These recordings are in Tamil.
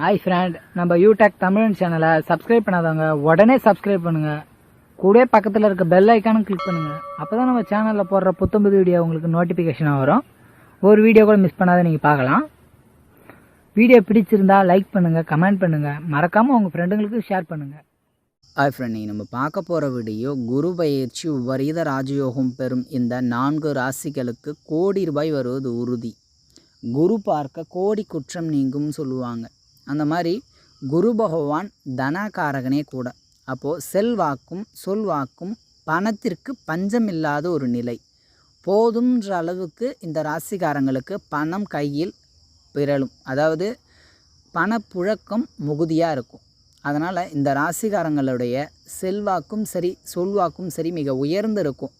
ஹாய் ஃப்ரெண்ட் நம்ம யூடெக் தமிழ் சேனலை சப்ஸ்கிரைப் பண்ணாதவங்க உடனே சப்ஸ்கிரைப் பண்ணுங்க. கூட பக்கத்தில் இருக்க பெல் ஐக்கானும் கிளிக் பண்ணுங்க. அப்பதான் நம்ம சேனலில் போடுற புத்தம்புது வீடியோ உங்களுக்கு நோட்டிஃபிகேஷனாக வரும். ஒரு வீடியோ கூட மிஸ் பண்ணாத நீங்கள் பார்க்கலாம். வீடியோ பிடிச்சிருந்தா லைக் பண்ணுங்கள் கமெண்ட் பண்ணுங்கள் மறக்காமல் உங்கள் ஃப்ரெண்டுங்களுக்கு ஷேர் பண்ணுங்கள் ஹாய் ஃப்ரெண்ட் நீங்கள் நம்ம பார்க்க போகிற வீடியோ குரு பயிற்சி வரித ராஜயோகம் பெறும் இந்த நான்கு ராசிகளுக்கு கோடி ரூபாய் வருவது உறுதி. குரு பார்க்க கோடி குற்றம் நீங்கும் சொல்லுவாங்க. அந்த மாதிரி குரு பகவான் தனகாரகனே கூட. அப்போது செல்வாக்கும் சொல்வாக்கும் பணத்திற்கு பஞ்சமில்லாத ஒரு நிலை. போதுன்ற அளவுக்கு இந்த ராசிக்காரங்களுக்கு பணம் கையில் பிறலும். அதாவது பணப்புழக்கம் மிகுதியாக இருக்கும். அதனால் இந்த ராசிகாரங்களுடைய செல்வாக்கும் சரி சொல்வாக்கும் சரி மிக உயர்ந்து இருக்கும்.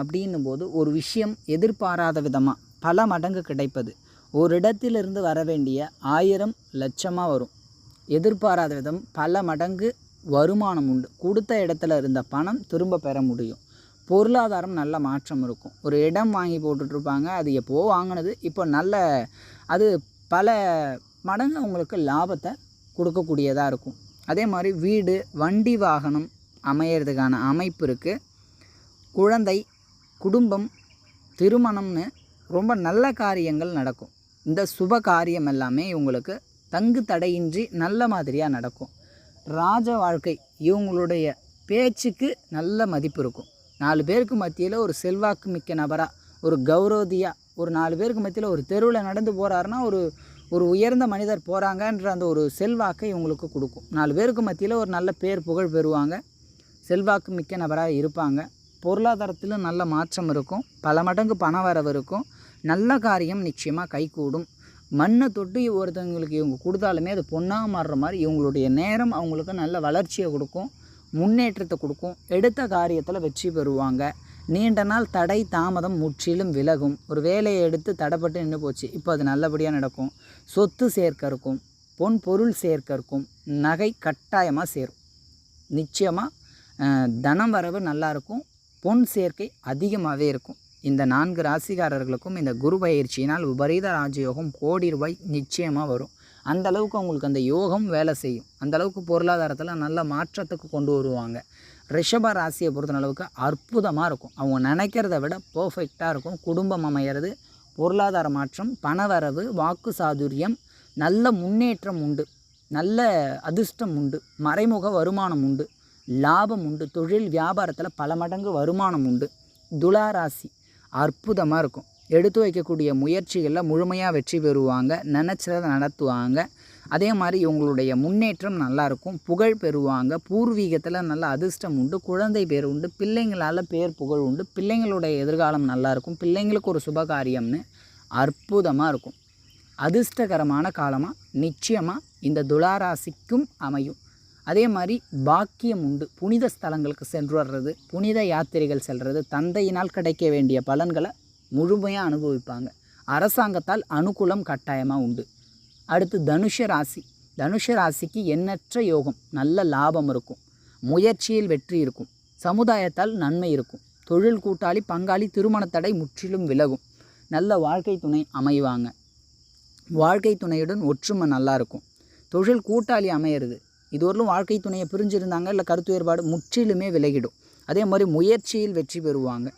அப்படின்னும் போது ஒரு விஷயம் எதிர்பாராத விதமாக பல மடங்கு கிடைப்பது. ஒரு இடத்திலிருந்து வர வேண்டிய ஆயிரம் லட்சமாக வரும். எதிர்பாராத விதம் பல மடங்கு வருமானம் உண்டு. கொடுத்த இடத்துல இருந்த பணம் திரும்ப பெற முடியும். பொருளாதாரம் நல்ல மாற்றம் இருக்கும். ஒரு இடம் வாங்கி போட்டுட்ருப்பாங்க. அது எப்போ வாங்கினது? இப்போ நல்ல அது பல மடங்கு அவங்களுக்கு லாபத்தை கொடுக்கக்கூடியதாக இருக்கும். அதே மாதிரி வீடு வண்டி வாகனம் அமையிறதுக்கான அமைப்பு இருக்குது குழந்தை குடும்பம் திருமணம்னு ரொம்ப நல்ல காரியங்கள் நடக்கும். இந்த சுப காரியம் எல்லாமே இவங்களுக்கு தங்கு தடையின்றி நல்ல மாதிரியாக நடக்கும். ராஜ வாழ்க்கை இவங்களுடைய பேச்சுக்கு நல்ல மதிப்பு இருக்கும். நாலு பேருக்கு மத்தியில் ஒரு செல்வாக்கு மிக்க நபராக ஒரு கௌரவதியாக ஒரு நாலு பேருக்கு மத்தியில் ஒரு தெருவில் நடந்து போகிறாருன்னா ஒரு ஒரு உயர்ந்த மனிதர் போகிறாங்கன்ற அந்த ஒரு செல்வாக்கை இவங்களுக்கு கொடுக்கும். நாலு பேருக்கு மத்தியில் ஒரு நல்ல பேர் புகழ் பெறுவாங்க. செல்வாக்கு மிக்க நபராக இருப்பாங்க. பொருளாதாரத்திலும் நல்ல மாற்றம் இருக்கும். பல மடங்கு பண வரவு இருக்கும். நல்ல காரியம் நிச்சயமாக கைகூடும். மண்ணை தொட்டு ஒருத்தவங்களுக்கு இவங்க கொடுத்தாலுமே அது பொண்ணாக மாறுற மாதிரி இவங்களுடைய நேரம் அவங்களுக்கு நல்ல வளர்ச்சியை கொடுக்கும் முன்னேற்றத்தை கொடுக்கும். எடுத்த காரியத்தில் வெற்றி பெறுவாங்க. நீண்ட நாள் தடை தாமதம் முற்றிலும் விலகும். ஒரு வேலையை எடுத்து தடைப்பட்டு நின்று போச்சு இப்போ அது நல்லபடியாக நடக்கும். சொத்து சேர்க்க இருக்கும் பொன் பொருள் சேர்க்க இருக்கும் நகை கட்டாயமாக சேரும். நிச்சயமாக தனம் வரவு நல்லாயிருக்கும் பொன் சேர்க்கை அதிகமாகவே இருக்கும். இந்த நான்கு ராசிக்காரர்களுக்கும் இந்த குரு பயிற்சியினால் விபரீத ராஜயோகம் கோடி ரூபாய் நிச்சயமாக வரும். அந்த அளவுக்கு அவங்களுக்கு அந்த யோகம் வேலை செய்யும். அந்த அளவுக்கு பொருளாதாரத்தில் நல்ல மாற்றத்துக்கு கொண்டு வருவாங்க. ரிஷப ராசியை பொறுத்த அளவுக்கு அற்புதமாக இருக்கும். அவங்க நினைக்கிறத விட பர்ஃபெக்டாக இருக்கும். குடும்பம் அமையிறது பொருளாதார மாற்றம் பணவரவு வாக்கு சாதுரியம் நல்ல முன்னேற்றம் உண்டு. நல்ல அதிர்ஷ்டம் உண்டு. மறைமுக வருமானம் உண்டு. லாபம் உண்டு. தொழில் வியாபாரத்தில் பல மடங்கு வருமானம் உண்டு. துலா ராசி. அற்புதமாக இருக்கும் எடுத்து வைக்கக்கூடிய முயற்சிகளில் முழுமையாக வெற்றி பெறுவாங்க நினச்சதை நடத்துவாங்க. அதே மாதிரி இவங்களுடைய முன்னேற்றம் நல்லாயிருக்கும் புகழ் பெறுவாங்க பூர்வீகத்தில் நல்ல அதிர்ஷ்டம் உண்டு குழந்தை பேர் உண்டு பிள்ளைங்களால் பேர் புகழ் உண்டு பிள்ளைங்களுடைய எதிர்காலம் நல்லாயிருக்கும் பிள்ளைங்களுக்கு ஒரு சுபகாரியம்னு அற்புதமாக இருக்கும் அதிர்ஷ்டகரமான காலமாக நிச்சயமாக இந்த துளாராசிக்கும் அமையும். அதே மாதிரி பாக்கியம் உண்டு. புனித ஸ்தலங்களுக்கு சென்று வர்றது புனித யாத்திரைகள் செல்வது தந்தையினால் கிடைக்க வேண்டிய பலன்களை முழுமையாக அனுபவிப்பாங்க. அரசாங்கத்தால் அனுகூலம் கட்டாயமாக உண்டு. அடுத்து தனுஷ ராசி. தனுஷ ராசிக்கு எண்ணற்ற யோகம் நல்ல லாபம் இருக்கும். முயற்சியில் வெற்றி இருக்கும். சமுதாயத்தால் நன்மை இருக்கும். தொழில் கூட்டாளி பங்காளி திருமண தடை முற்றிலும் விலகும். நல்ல வாழ்க்கை துணை அமைவாங்க. வாழ்க்கை துணையுடன் ஒற்றுமை நல்லாயிருக்கும் தொழில் கூட்டாளி அமையிறது இதுவரையிலும் வாழ்க்கை துணையை பிரிஞ்சிருந்தாங்க இல்லை கருத்து வேறுபாடு முற்றிலுமே விலகிடும். அதே மாதிரி முயற்சியில் வெற்றி பெறுவாங்க.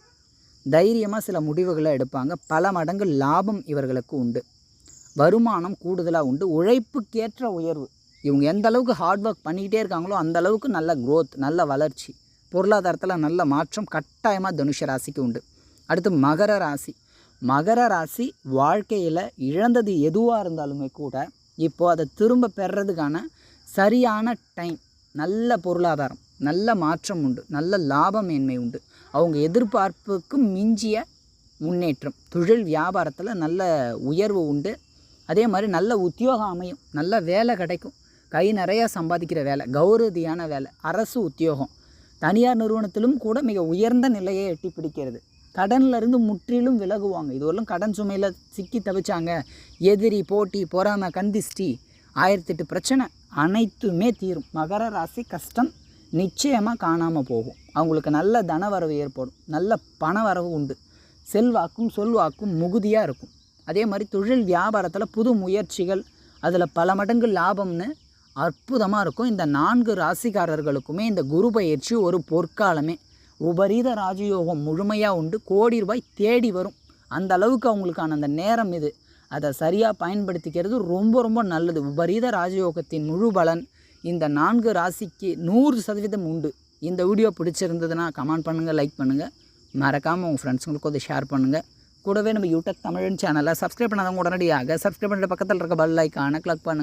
தைரியமாக சில முடிவுகளை எடுப்பாங்க. பல மடங்கு லாபம் இவர்களுக்கு உண்டு. வருமானம் கூடுதலாக உண்டு. உழைப்புக்கேற்ற உயர்வு. இவங்க எந்த அளவுக்கு ஹார்ட் ஒர்க் பண்ணிக்கிட்டே இருக்காங்களோ அந்த அளவுக்கு நல்ல க்ரோத் நல்ல வளர்ச்சி பொருளாதாரத்தில் நல்ல மாற்றம் கட்டாயமாக தனுஷ ராசிக்கு உண்டு. அடுத்து மகர ராசி. மகர ராசி வாழ்க்கையில் இழந்தது எதுவாக இருந்தாலுமே கூட இப்போது அதை திரும்ப பெறதுக்கான சரியான டைம் நல்ல பொருளாதாரம் நல்ல மாற்றம் உண்டு நல்ல லாப மேன்மை உண்டு. அவங்க எதிர்பார்ப்புக்கு மிஞ்சிய முன்னேற்றம் தொழில் வியாபாரத்தில் நல்ல உயர்வு உண்டு. அதே மாதிரி நல்ல உத்தியோகம் அமையும் நல்ல வேலை கிடைக்கும். கை நிறையா சம்பாதிக்கிற வேலை கௌரதியான வேலை அரசு உத்தியோகம். தனியார் நிறுவனத்திலும் கூட மிக உயர்ந்த நிலையை எட்டி பிடிக்கிறது. கடன்லேருந்து முற்றிலும் விலகுவாங்க. இதுவரையிலும் கடன் சுமையில் சிக்கி தவிச்சாங்க. எதிரி போட்டி பொறாமை கந்திஷ்டி ஆயிரத்தெட்டு பிரச்சனை அனைத்துமே தீரும். மகர ராசி கஷ்டம் நிச்சயமாக காணாமல் போகும். அவங்களுக்கு நல்ல தனவரவு ஏற்படும். நல்ல பண வரவு உண்டு. செல்வாக்கும் சொல்வாக்கும் மிகுதியாக இருக்கும். அதே மாதிரி தொழில் வியாபாரத்தில் புது முயற்சிகள் அதில் பல மடங்கு லாபம்னு அற்புதமாக இருக்கும். இந்த நான்கு ராசிக்காரர்களுக்குமே இந்த குரு பயிற்சி ஒரு பொற்காலமே. உபரீத ராஜயோகம் முழுமையாக உண்டு. கோடி ரூபாய் தேடி வரும். அந்த அளவுக்கு அவங்களுக்கான அந்த நேரம் இது. அதை சரியாக பயன்படுத்திக்கிறது ரொம்ப ரொம்ப நல்லது. விபரீத ராஜயோகத்தின் முழு பலன் இந்த நான்கு ராசிக்கு நூறு சதவீதம் உண்டு. இந்த வீடியோ பிடிச்சிருந்ததுன்னா கமெண்ட் பண்ணுங்கள் லைக் பண்ணுங்கள் மறக்காமல் உங்கள் ஃப்ரெண்ட்ஸுங்களுக்கு அதை ஷேர் பண்ணுங்கள் கூடவே நம்ம யூடியூப் தமிழ் சேனலை சப்ஸ்கிரைப் பண்ணாதவங்க உடனடியாக சப்ஸ்கிரைப் பண்ணுற பக்கத்தில் இருக்க பெல் ஐக்கானை கிளிக் பண்ணுங்கள்